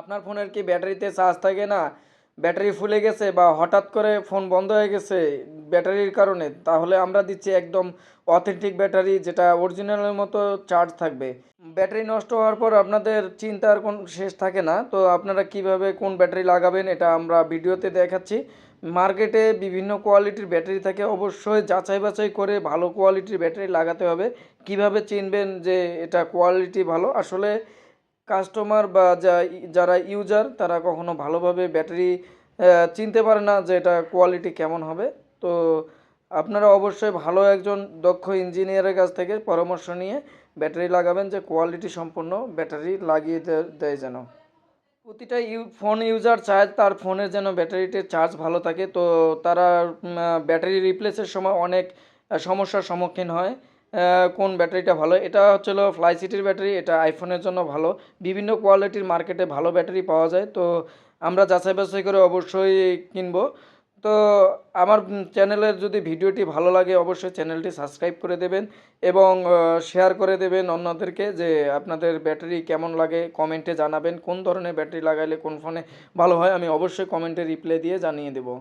আপনার ফোনের কি ব্যাটারিতে চার্জ থাকে না? ব্যাটারি ফুলে গেছে বা হঠাৎ করে ফোন বন্ধ হয়ে গেছে ব্যাটারির কারণে, তাহলে আমরা দিচ্ছি একদম অথেন্টিক ব্যাটারি যেটা অরিজিনালের মতো চার্জ থাকবে। ব্যাটারি নষ্ট হওয়ার পর আপনাদের চিন্তার কোন শেষ থাকে না। তো আপনারা কীভাবে কোন ব্যাটারি লাগাবেন এটা আমরা ভিডিওতে দেখাচ্ছি। মার্কেটে বিভিন্ন কোয়ালিটির ব্যাটারি থাকে, অবশ্যই যাচাই বাছাই করে ভালো কোয়ালিটির ব্যাটারি লাগাতে হবে। কীভাবে চিনবেন যে এটা কোয়ালিটি ভালো? আসলে কাস্টমার বা যা, যারা ইউজার, তারা কখনো ভালোভাবে ব্যাটারি চিনতে পারে না যে এটা কোয়ালিটি কেমন হবে। তো আপনারা অবশ্যই ভালো একজন দক্ষ ইঞ্জিনিয়ারের কাছ থেকে পরামর্শ নিয়ে ব্যাটারি লাগাবেন যে কোয়ালিটি সম্পন্ন ব্যাটারি লাগিয়ে দেয় যেন। প্রতিটা ইউ, ফোন ইউজার চায় তার ফোনের যেন ব্যাটারিটির চার্জ ভালো থাকে। তো তারা ব্যাটারি রিপ্লেসের সময় অনেক সমস্যার সম্মুখীন হয়। কোন ব্যাটারিটা ভালো? এটা হচ্ছিল ফ্লাই সিটির ব্যাটারি, এটা আইফোনের জন্য ভালো। বিভিন্ন কোয়ালিটির মার্কেটে ভালো ব্যাটারি পাওয়া যায়। তো আমরা যাচাই বাছাই করে অবশ্যই কিনবো। তো আমার চ্যানেলের যদি ভিডিওটি ভালো লাগে, অবশ্যই চ্যানেলটি সাবস্ক্রাইব করে দেবেন এবং শেয়ার করে দেবেন অন্যদেরকে যে আপনাদের ব্যাটারি কেমন লাগে। কমেন্টে জানাবেন কোন ধরনের ব্যাটারি লাগাইলে কোন ফোনে ভালো হয়। আমি অবশ্যই কমেন্টে রিপ্লাই দিয়ে জানিয়ে দেবো।